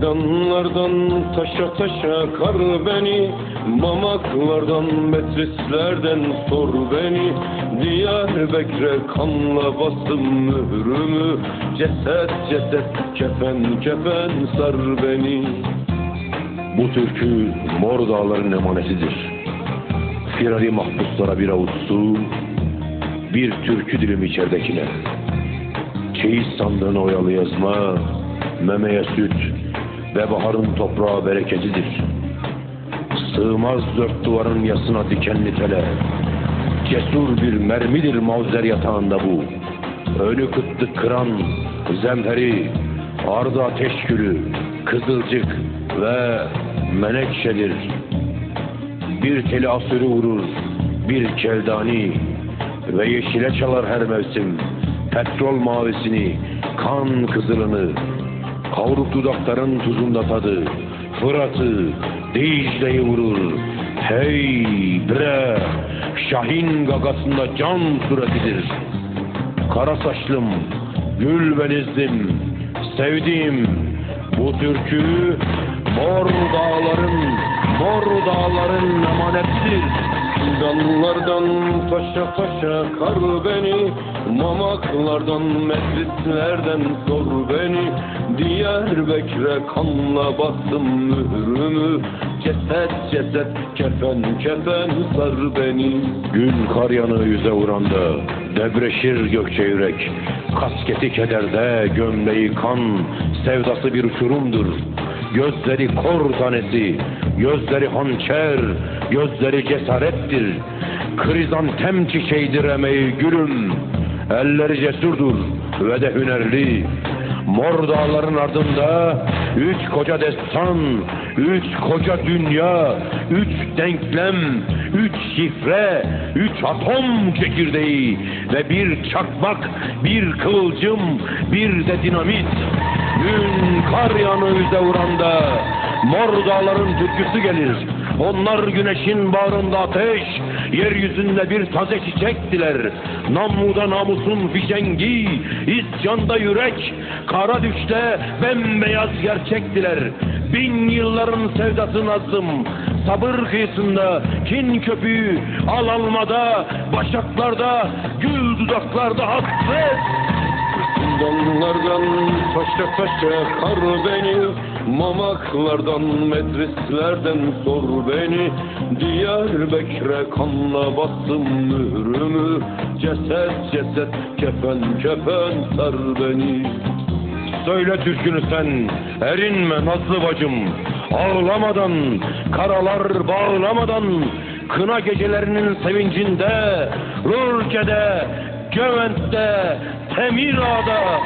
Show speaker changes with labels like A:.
A: Zindanlardan taşa taşa kar beni Mamaklardan metrislerden sor beni Diyarbakır'a kanla bastım mührümü Ceset ceset kefen kefen sar beni
B: Bu türkü Mor Dağların emanetidir. Firari mahpuslara bir avuç su, bir türkü dilimi içeridekine. Çeyiz sandığına oyalı yazma, memeye süt ve baharın toprağı bereketidir. Sığmaz dört duvarın yasına dikenli tele. Cesur bir mermidir mavzer yatağında bu. Önü kıtlık kıran zemheri, ardı ateş gülü, kızılcık ve menekşedir. Bir teli asürü vurur, bir keldani ve yeşile çalar her mevsim. Petrol mavisini, kan kızılını, kavruk dudakların tuzunda tadı, Fırat'ı, Dicle'yi vurur. Hey bre, Şahin gagasında can suretidir. Kara saçlım, gül benizlim, sevdiğim bu türkü mor dağların, mor dağların emanetidir.
A: Zindanlardan taşa taşa kar beni Mamaklardan metrislerden sor beni. Diyarbakır'a kanla bastım mührümü. Ceset ceset kefen kefen sar beni.
B: Gün kar yanığı yüze vuranda Debreşir gökçe yürek. Kasketi kederde gömleği kan. Sevdası bir uçurumdur Gözleri kor tanesi Gözleri hançer Gözleri cesarettir. Krizantem çiçeğidir emeği gülüm Elleri cesurdur ve de hünerli Mor dağların ardında üç koca destan, üç koca dünya, üç denklem, üç şifre, üç atom çekirdeği ve bir çakmak, bir kıvılcım, bir de dinamit. Gün kar yanı yüze vuranda mor dağların türküsü gelir. Onlar güneşin bağrında ateş, yeryüzünde bir taze çiçektiler. Namuda namusun fişengi, isyanda yürek, kara düşte bembeyaz gerçektiler. Bin yılların sevdası nazım, sabır kıyısında, kin köpüğü, al almada, başaklarda, gül dudaklarda hasret.
A: Zindanlardan taşa taşa kar beni Mamaklardan medreslerden sor beni. Diyarbakır'a kanla bastım mührümü. Ceset ceset kefen kefen sar beni.
B: Söyle türkünü sen, erinme nazlı bacım. Ağlamadan, karalar bağlamadan, kına gecelerinin sevincinde, Rurke'de, Cövent'te, Temirağ'da,